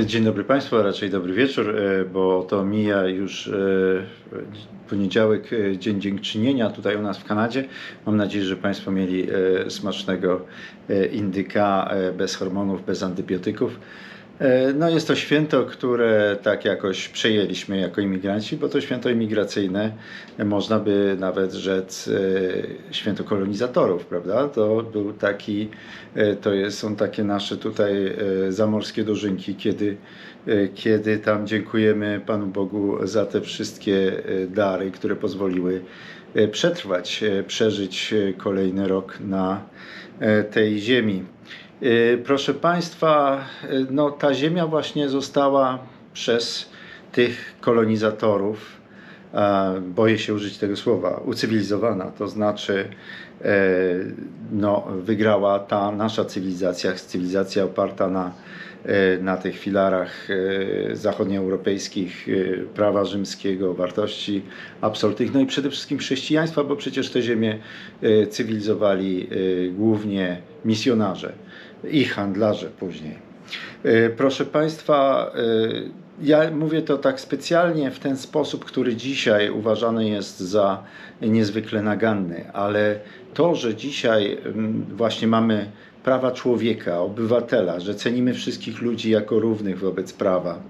Dzień dobry Państwu, a raczej dobry wieczór, e, bo to mija już e, poniedziałek, e, Dzień Dziękczynienia tutaj u nas w Kanadzie. Mam nadzieję, że Państwo mieli smacznego indyka bez hormonów, bez antybiotyków. E, No jest to święto, które tak jakoś przejęliśmy jako imigranci, bo to święto imigracyjne, można by nawet rzec e, święto kolonizatorów, prawda? To był taki, e, to jest, są takie nasze tutaj zamorskie dożynki, kiedy, kiedy tam dziękujemy Panu Bogu za te wszystkie dary, które pozwoliły przetrwać, przeżyć kolejny rok na tej ziemi. E, Proszę Państwa, e, no, ta ziemia właśnie została przez tych kolonizatorów, boję się użyć tego słowa, ucywilizowana, to znaczy e, no, wygrała ta nasza cywilizacja, cywilizacja oparta na, e, na tych filarach e, zachodnioeuropejskich, prawa rzymskiego, wartości absolutnych, no i przede wszystkim chrześcijaństwa, bo przecież tę ziemię e, cywilizowali głównie misjonarze i handlarze później. E, Proszę Państwa, e, ja mówię to tak specjalnie w ten sposób, który dzisiaj uważany jest za niezwykle naganny, ale to, że dzisiaj mm, właśnie mamy prawa człowieka, obywatela, że cenimy wszystkich ludzi jako równych wobec prawa,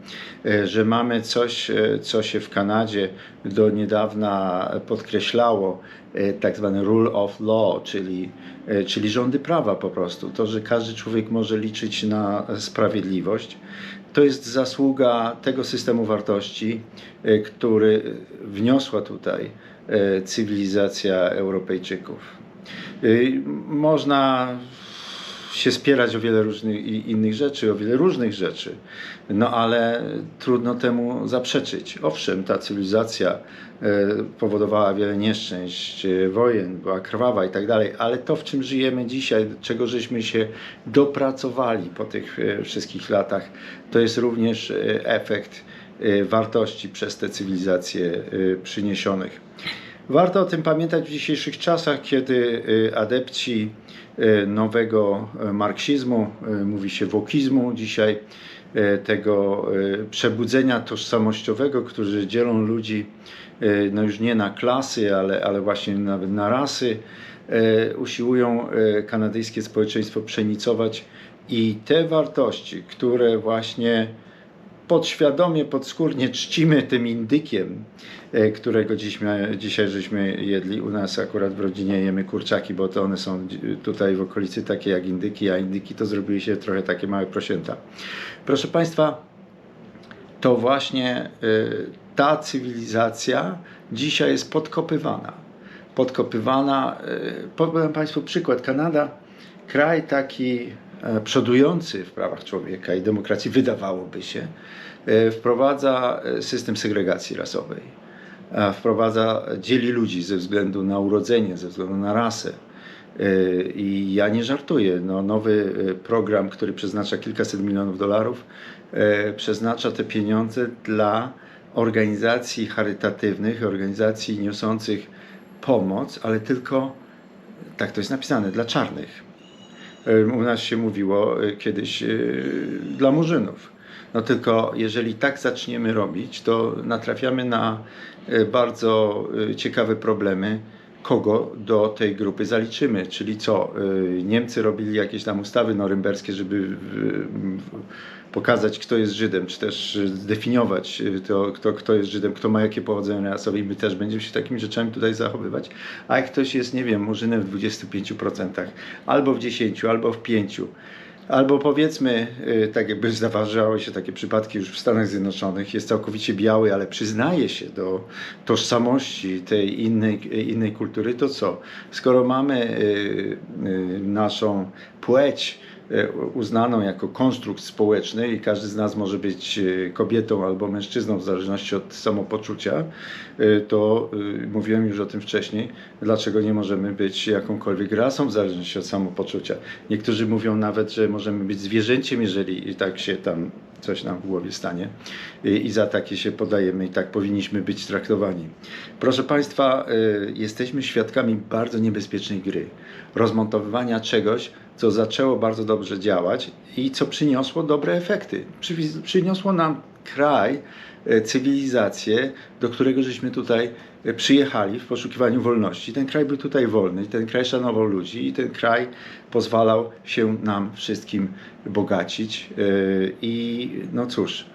e, że mamy coś, e, co się w Kanadzie do niedawna podkreślało, e, tak zwany rule of law, czyli, czyli rządy prawa po prostu. To, że każdy człowiek może liczyć na sprawiedliwość, to jest zasługa tego systemu wartości, który wniosła tutaj cywilizacja Europejczyków. Można się spierać o wiele różnych innych rzeczy, o wiele różnych rzeczy, no ale trudno temu zaprzeczyć. Owszem, ta cywilizacja e, powodowała wiele nieszczęść, e, wojen, była krwawa i tak dalej, ale to, w czym żyjemy dzisiaj, czego żeśmy się dopracowali po tych e, wszystkich latach, to jest również efekt wartości przez te cywilizacje przyniesionych. Warto o tym pamiętać w dzisiejszych czasach, kiedy y, adepci y, nowego y, marksizmu, mówi się wokizmu dzisiaj, tego przebudzenia tożsamościowego, którzy dzielą ludzi no już nie na klasy, ale, ale właśnie nawet na rasy, usiłują kanadyjskie społeczeństwo przenicować i te wartości, które właśnie podświadomie, podskórnie czcimy tym indykiem, e, którego dziś, dzisiaj żeśmy jedli. U nas akurat w rodzinie jemy kurczaki, bo to one są tutaj w okolicy takie jak indyki, a indyki to zrobiły się trochę takie małe prosięta. Proszę Państwa, to właśnie y, ta cywilizacja dzisiaj jest podkopywana. Podkopywana. y, Podam Państwu przykład. Kanada, kraj taki e, przodujący w prawach człowieka i demokracji, wydawałoby się, e, wprowadza e, system segregacji rasowej. E, Wprowadza, dzieli ludzi ze względu na urodzenie, ze względu na rasę. E, I ja nie żartuję. No, nowy e, program, który przeznacza kilkaset milionów dolarów, e, przeznacza te pieniądze dla organizacji charytatywnych, organizacji niosących pomoc, ale tylko, tak to jest napisane, dla czarnych. U nas się mówiło e, kiedyś e, dla murzynów. No tylko jeżeli tak zaczniemy robić, to natrafiamy na e, bardzo ciekawe problemy, kogo do tej grupy zaliczymy. Czyli co, e, Niemcy robili jakieś tam ustawy norymberskie, żeby pokazać, kto jest Żydem, czy też zdefiniować e, to, kto, kto jest Żydem, kto ma jakie pochodzenie rasowe i my też będziemy się takimi rzeczami tutaj zachowywać. A jak ktoś jest, nie wiem, murzynem w 25%, albo w 10%, albo w 5%, Albo powiedzmy, y, tak jakby zdarzały się takie przypadki już w Stanach Zjednoczonych, jest całkowicie biały, ale przyznaje się do tożsamości tej innej, innej kultury, to co? Skoro mamy y, y, naszą płeć uznaną jako konstrukt społeczny i każdy z nas może być y, kobietą albo mężczyzną w zależności od samopoczucia, y, to mówiłem już o tym wcześniej, dlaczego nie możemy być jakąkolwiek rasą w zależności od samopoczucia. Niektórzy mówią nawet, że możemy być zwierzęciem, jeżeli tak się tam coś nam w głowie stanie i za takie się podajemy i tak powinniśmy być traktowani. Proszę Państwa, y, jesteśmy świadkami bardzo niebezpiecznej gry. Rozmontowywania czegoś, co zaczęło bardzo dobrze działać i co przyniosło dobre efekty. Przyniosło nam kraj, cywilizację, do którego żeśmy tutaj e, przyjechali w poszukiwaniu wolności. Ten kraj był tutaj wolny, ten kraj szanował ludzi i ten kraj pozwalał się nam wszystkim bogacić. E, I no cóż,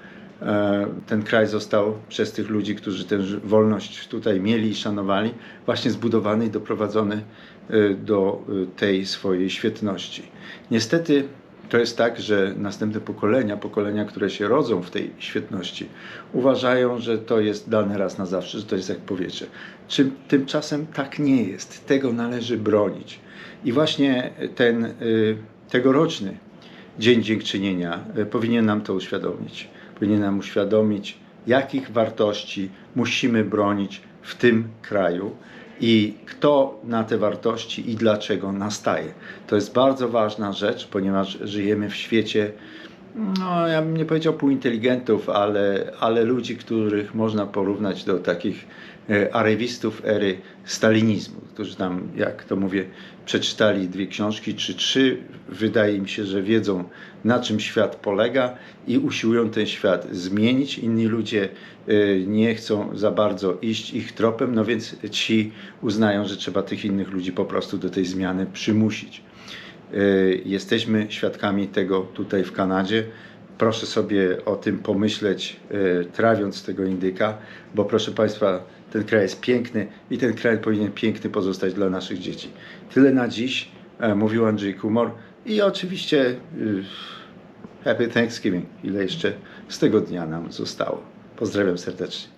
e, ten kraj został przez tych ludzi, którzy tę wolność tutaj mieli i szanowali, właśnie zbudowany i doprowadzony e, do e, tej swojej świetności. Niestety to jest tak, że następne pokolenia, pokolenia, które się rodzą w tej świetności, uważają, że to jest dane raz na zawsze, że to jest jak powietrze. Czym, tymczasem tak nie jest. Tego należy bronić. I właśnie ten y, tegoroczny Dzień Dziękczynienia y, powinien nam to uświadomić. Powinien nam uświadomić, jakich wartości musimy bronić w tym kraju i kto na te wartości i dlaczego nastaje. To jest bardzo ważna rzecz, ponieważ żyjemy w świecie, no ja bym nie powiedział półinteligentów, ale, ale ludzi, których można porównać do takich e, arewistów ery stalinizmu, którzy tam, jak to mówię, przeczytali dwie książki czy trzy. Wydaje mi się, że wiedzą, na czym świat polega i usiłują ten świat zmienić. Inni ludzie e, nie chcą za bardzo iść ich tropem, no więc ci uznają, że trzeba tych innych ludzi po prostu do tej zmiany przymusić. E, Jesteśmy świadkami tego tutaj w Kanadzie. Proszę sobie o tym pomyśleć, e, trawiąc tego indyka, bo proszę Państwa, ten kraj jest piękny i ten kraj powinien piękny pozostać dla naszych dzieci. Tyle na dziś, e, mówił Andrzej Kumor i oczywiście y, Happy Thanksgiving, ile jeszcze z tego dnia nam zostało. Pozdrawiam serdecznie.